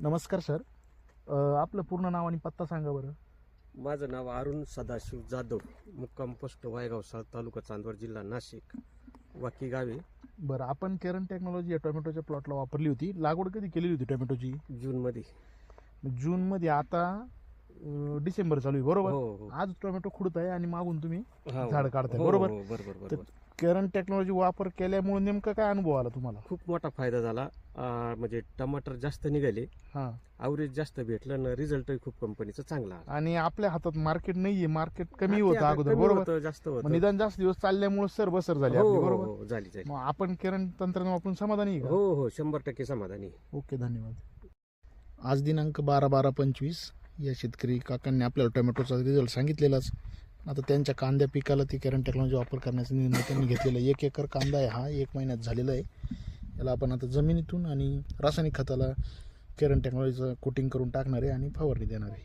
नमस्कार सर. अ, आपलं पूर्ण नाव आणि पत्ता सांगा बरं. माझं नाव अरुण सदाशिव जाधव मुक्काम पोस्ट वायगाव सा तालुका चांदवड जिल्हा नाशिक वाकी गावे. बरं आपण केरन टेक्नॉलॉजी या टोमॅटोच्या प्लॉटला वापरली होती. लागवड कधी केलेली होती टोमॅटोची? जूनमध्ये जूनमध्ये आता अ, डिसेंबर चालू आहे बरोबर? हो हो. आज टोमॅटो खुडत आहे आणि मागून तुम्ही हा, झाड काढताय, हो, बरोबर? हो, बरोबर तर- बरोबर केरन टेक्नॉलॉजी वापर केल्यामुळे नेमका काय अनुभव आला तुम्हाला? खूप मोठा फायदा झाला. अं, म्हणजे टमाटर जास्त निघाले. हा. आवरेज जास्त भेटलं ना रिझल्टही खूप कंपनीचा चांगला आला. आणि आपल्या हातात मार्केट नाहीये. मार्केट कमी हा, होतं आता अगोदर कमी बरोबर? होतं, जास्त मग होतं निदान जास्त दिवस चालल्यामुळे सर बसर झाली हो आपली हो, बरोबर? हो झाली झाली. मग आपण केरन तंत्रज्ञान वापरून समाधानी आहे का? हो हो शंभर टक्के समाधानी ओके धन्यवाद. आज दिनांक बारा बारा पंचवीस या शेतकरी काकांनी आपल्याला टोमॅटोचा रिझल्ट सांगितलेलाच. आता त्यांच्या कांद्या पिकाला ती कॅरन टेक्नॉलॉजी वापर करण्याचा निर्णय त्यांनी घेतलेला आहे. एक एकर कांदा आहे हा एक महिन्यात झालेला आहे याला आपण आता जमिनीतून आणि रासायनिक खताला केरन टेक्नॉलॉजीचं कोटिंग करून टाकणार आहे आणि फवारणी देणार आहे